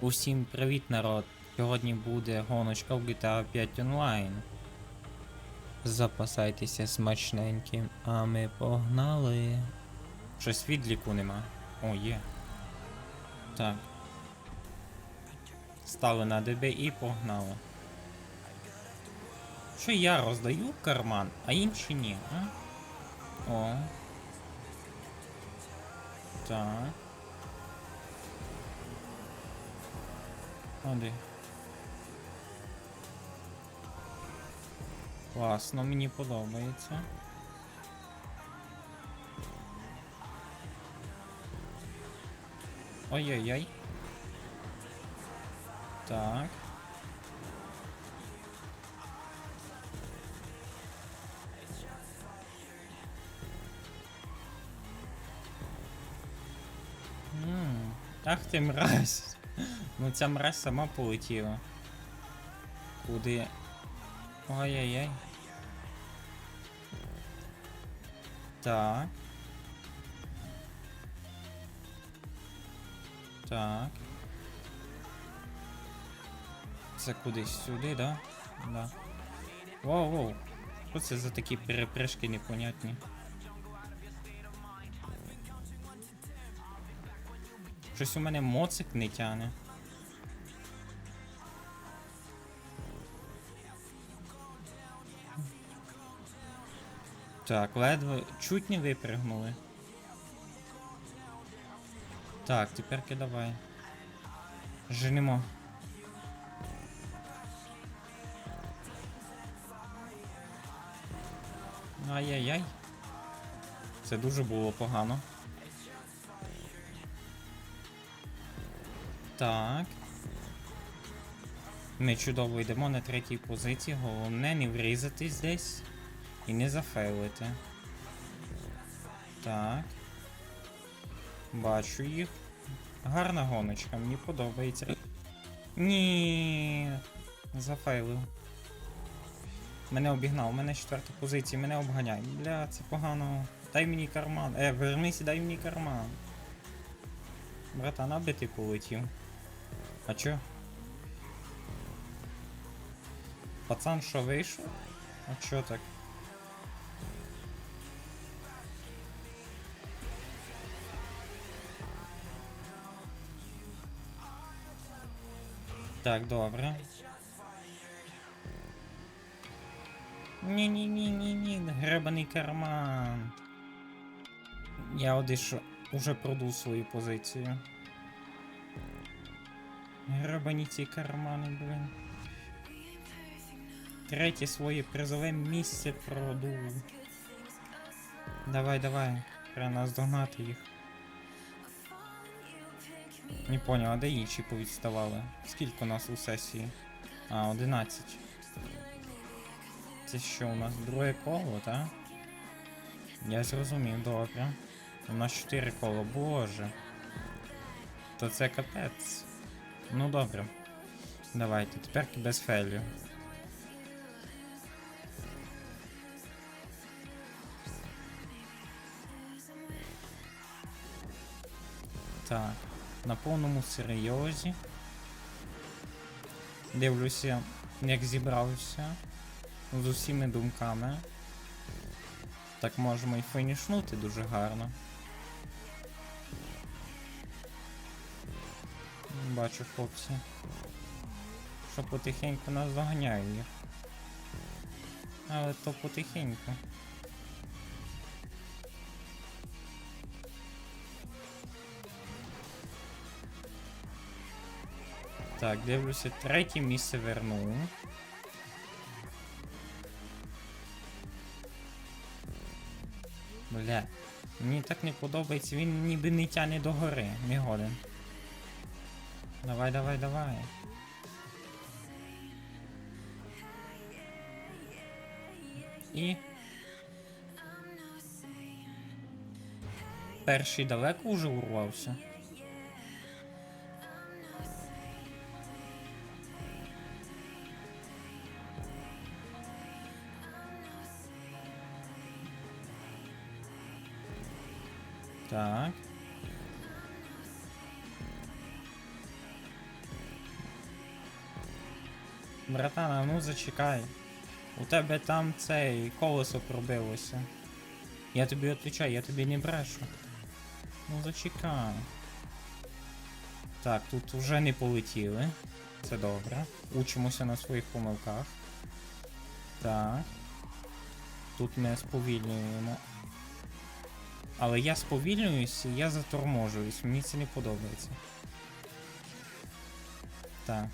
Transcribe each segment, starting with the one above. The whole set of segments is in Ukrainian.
Усім привіт, народ! Сьогодні буде гоночка в GTA 5 Online. Запасайтеся смачненьким, а ми погнали. Щось відліку нема. О, є. Так. Стали на ДБ і погнали. Що я роздаю карман, а інші ні, а? О. Так. Ходи. Класно, мені подобається. Ой-ой-ой. Так. Ах ти мразь. Ну ця мразь сама полетіла. Куди? Ой-ой-ой. Так. Так. Це кудись сюди, да? Да. Воу, воу. Що це за такі перепришки непонятні? Щось у мене моцик не тяне. Так, ледве чуть не випрыгнули. Так, тепер давай. Женемо. Ай-яй-яй. Це дуже було погано. Так. Ми чудово йдемо на третій позиції. Головне не врізатись десь і не зафейлити. Так. Бачу їх. Гарна гоночка, мені подобається. Ні. Зафейлив. Мене обігнав, мене четверта позиція, мене обганяй. Бля, це погано. Дай мені карман. Е, вернись дай мені карман. Братан, аби ти полетів. А чо? Пацан що вийшов? А чо так? Так, добре. Ні-ні-ні-ні-ні, гребаний карман. Я одишу уже продув свою позицію. Гребані ці кармани, блин. Третє своє призове місце продув. Давай, давай. Треба наздогнати їх. Не понял, а де інші повідставали? Скільки у нас у сесії? А, 11. Це що, у нас друге коло, так? Я зрозумів, добре. У нас 4 кола, боже. То це капець. Ну добре. Давайте, тепер без фейлів. Так, на повному серйозі. Дивлюся, як зібрався з усіми думками. Так можемо і фінішнути дуже гарно. Бачу хлопці. Що потихеньку нас доганяють їх. Але то потихеньку. Так, дивлюся, третє місце вернув. Бля, мені так не подобається, він ніби не тяне до гори, не годен. Давай, давай, давай. І. Перший далеко вже урвався. Так. Братана, ну зачекай. У тебе там цей колесо пробилося. Я тобі відповідаю, я тобі не брешу. Ну зачекай. Так, тут вже не полетіли. Це добре. Учимося на своїх помилках. Так. Тут ми сповільнюємо. Але я сповільнююсь і я заторможуюсь. Мені це не подобається. Так.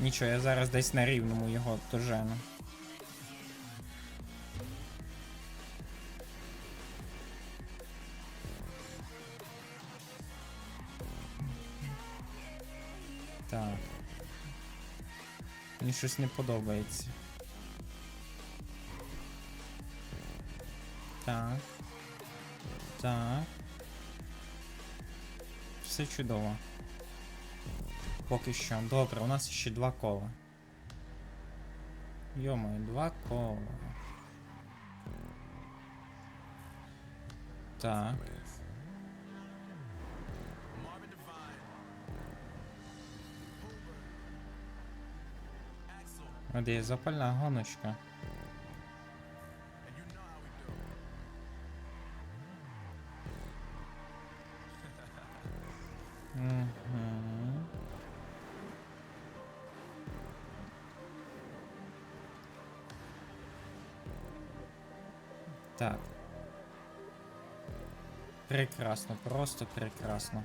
Нічого, я зараз десь на рівному його дожену. Так. Мені щось не подобається. Так. Так. Все чудово. Поки що. Добре, у нас ще два кола. Йомаю, два кола. Так. Де запальна гоночка? Так. Прекрасно, просто прекрасно.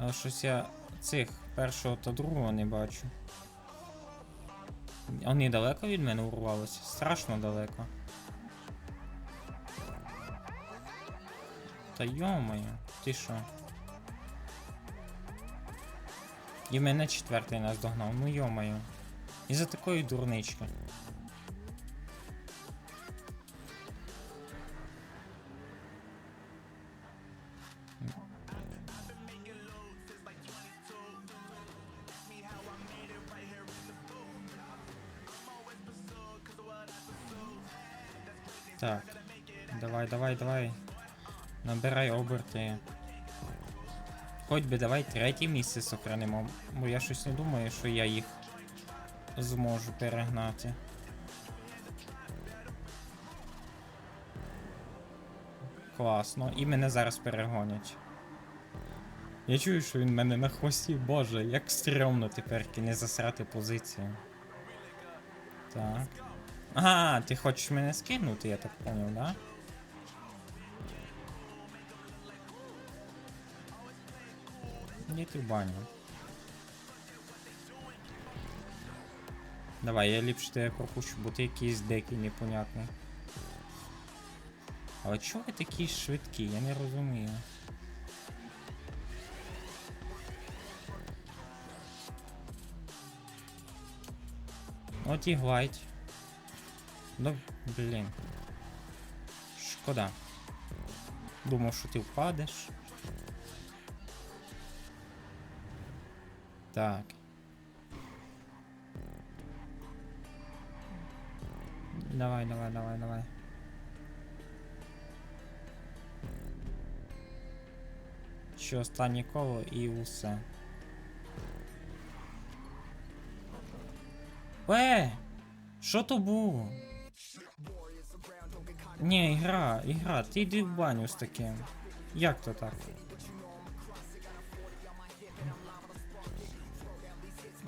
А щось я цих першого та другого не бачу. Вони далеко від мене урвалися? Страшно далеко. Та йомаю, ти що? І мене четвертий нас догнав, ну йомаю. І за такої дурнички. Так. Давай, давай, давай. Набирай оберти. Хоч би давай третє місце сохранимо, бо я щось не думаю, що я їх зможу перегнати. Класно. І мене зараз перегонять. Я чую, що він мене на хвості, боже, як стрьомно тепер не засрати позицію. Так. А, ти хочеш мене скинути, я так поняв, да? Ні, в баню. Давай, я ліпше тебе пропущу, бо ти якийсь дикий непонятний. Але чого ви такі швидкі? Я не розумію. От і глайд. Ну, блін. Шкода. Думав, що ти впадеш. Так. Давай, давай, давай, давай. Ще останнє коло і усе. Е! Що то було? Ні, ігра, ігра, ти йди в баню з таким. Як то так?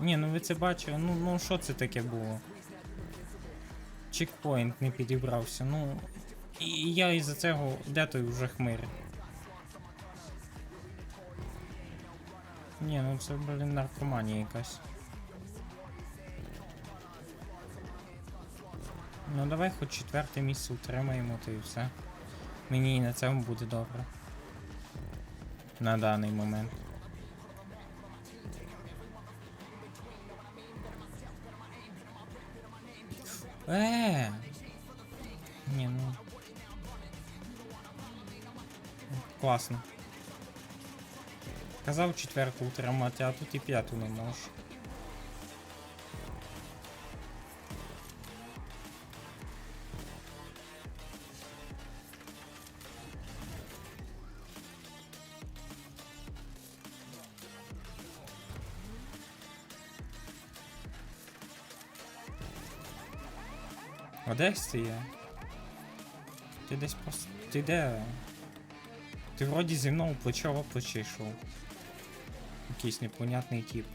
Ні, ну ви це бачили, ну ну що це таке було? Чекпоінт не підібрався, ну. І я із-за цього де той вже хмир. Ні, ну це, блін, наркоманія якась. Ну давай хоч четверте місце утримаємо, то і все. Мені і на цьому буде добре. На даний момент. Е. Ні, ну. Класно. Казав четверту утримати, а тут і п'яту не. А де ти є? Ти десь просто. Ти де? Ти вроді зі мною плечо в плече йшов. Якийсь непонятний тип.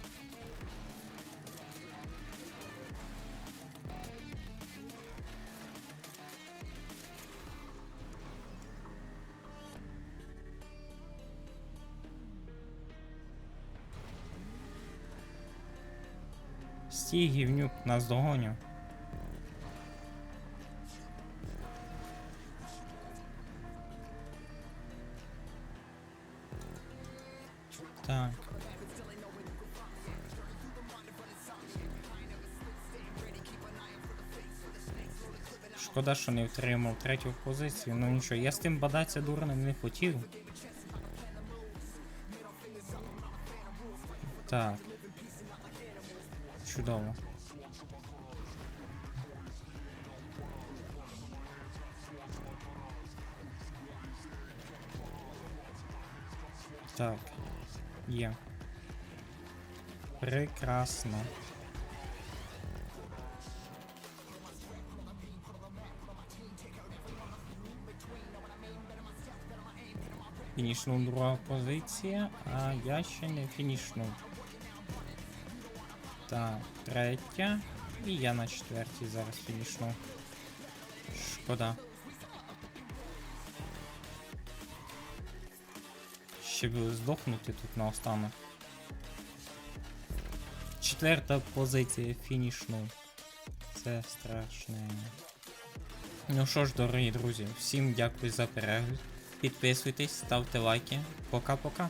Стій, гівнюк, нас догоню. Так. Шкода, що не втримав третю позицію. Ну нічого, я з тим бадатися дурним не хотів. Так. Чудово. Так. Є. Прекрасно. Фінішнув друга позиція, а я ще не фінішнув. Так, третя. І я на четвертій зараз фінішну. Шкода. Ще б здохнути тут на останок. Четверта позиція фінішну. Це страшне. Ну що ж, дорогі друзі, всім дякую за перегляд. Підписуйтесь, ставте лайки. Пока-пока.